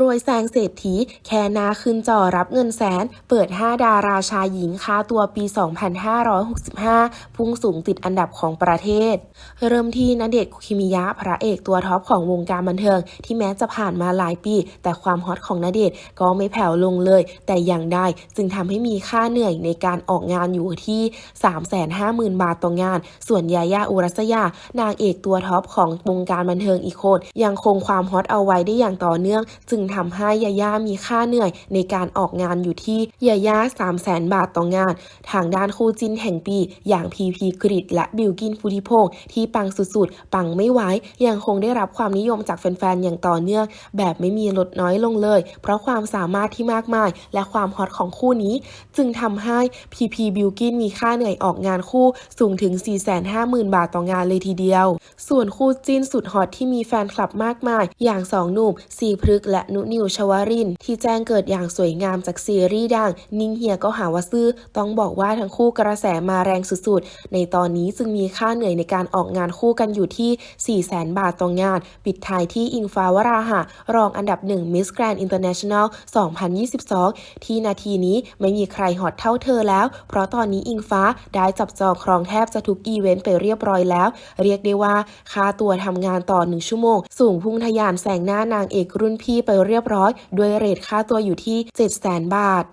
รวยแซงเศรษฐี แค่นาขึ้นจอรับเงินแสน เปิด 5 ดาราชายหญิงค่าตัวปี 2565 พุ่งสูงติดอันดับของประเทศ เริ่มที่ณเดชคุกิมิยะพระเอกตัวท็อปของวงการบันเทิง ที่แม้จะผ่านมาหลายปี แต่ความฮอตของณเดชก็ไม่แผ่วลงเลย แต่อย่างใดจึงทำให้มีค่าเหนื่อยในการออกงานอยู่ที่ 350,000 บาทต่องาน ส่วนยาย่าอุรัสยานางเอกตัวท็อปของวงการบันเทิงอีกคนยังคงความฮอตเอาไว้ได้อย่างต่อเนื่อง จึงทำให้ยาย่ามีค่าเหนื่อยในการออกงานอยู่ที่ยาย่า3 0 0 0 0 0บาทต่องาน ทางด้านคู่จิ้นแห่งปี อย่างพีพีกริดและบิลกินพุทธิพงศ์ที่ปังสุดๆ ปังไม่ไหวยังคงได้รับความนิยมจากแฟนๆ อย่างต่อเนื่อง แบบไม่มีลดน้อยลงเลย เพราะความสามารถที่มากมาย และความฮอตของคู่นี้ จึงทำให้พีพีบิลกินมีค่าเหนื่อยออกงานคู่สูงถึง 450,000 บาทต่องานเลยทีเดียว ส่วนคู่จิ้นสุดฮอตที่มีแฟนคลับมากมาย อย่างสองหนุ่มสีพฤกและนุนิวชวริน ที่แจ้งเกิดอย่างสวยงามจากซีรีส์ดัง นิ่งเฮียก็หาว่าซื่อต้องบอกว่าทั้งคู่กระแสมาแรงสุดๆ ในตอนนี้จึงมีค่าเหนื่อยในการออกงานคู่กันอยู่ที่ 4 0 0 0 0 0 บาทต่องาน ปิดท้ายที่อิงฟ้าวราหะ รองอันดับหนึ่ง Miss Grand International 2022 ที่นาทีนี้ไม่มีใครฮอตเท่าเธอแล้ว เพราะตอนนี้อิงฟ้าได้จับจองครองแทบจะทุกอีเวนต์ไปเรียบร้อยแล้ว เรียกได้ว่าค่าตัวทำงานต่อ 1 ชั่วโมง สูงพุ่งทะยานแซงหน้านางเอกรุ่นพี่ไปเรียบร้อย ด้วยเรทค่าตัวอยู่ที่ 700,000 บาท